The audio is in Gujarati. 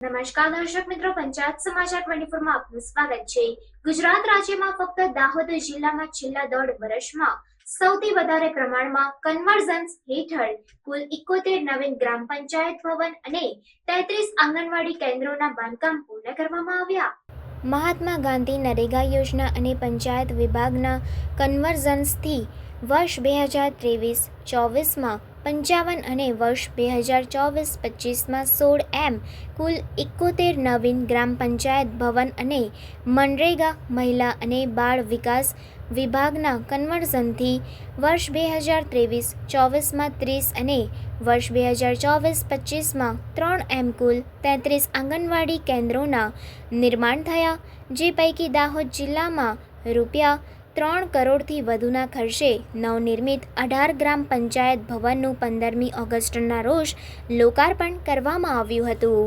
નમસ્કાર દર્શક મિત્રો, પંચાયત સમાચાર ટ્વેન્ટી માં આપનું સ્વાગત છે. ગુજરાત રાજ્યમાં ફક્ત દાહોદ જિલ્લામાં છેલ્લા દોઢ વર્ષમાં સૌથી વધારે પ્રમાણમાં કન્વર્ઝન્સ હેઠળ કુલ ઇકોતેર નવીન ગ્રામ પંચાયત ભવન અને તેત્રીસ આંગણવાડી કેન્દ્રોના બાંધકામ પૂર્ણ કરવામાં આવ્યા. મહાત્મા ગાંધી નરેગા યોજના અને પંચાયત વિભાગના કન્વર્ઝન્સથી વર્ષ બે હજાર ત્રેવીસ ચોવીસમાં પંચાવન અને વર્ષ બે હજાર ચોવીસ પચીસમાં સોળ એમ કુલ એકોતેર નવીન ગ્રામ પંચાયત ભવન અને મનરેગા મહિલા અને બાળ વિકાસ વિભાગના કન્વર્ઝનથી વર્ષ બે હજાર ત્રેવીસ ચોવીસમાં ત્રીસ અને વર્ષ બે હજાર ચોવીસ પચીસમાં ત્રણ એમ કુલ તેત્રીસ આંગણવાડી કેન્દ્રોના નિર્માણ થયા, જે પૈકી દાહોદ જિલ્લામાં રૂપિયા ત્રણ કરોડથી વધુના ખર્ચે નવનિર્મિત અઢાર ગ્રામ પંચાયત ભવનનું પંદરમી ઓગસ્ટના રોજ લોકાર્પણ કરવામાં આવ્યું હતું.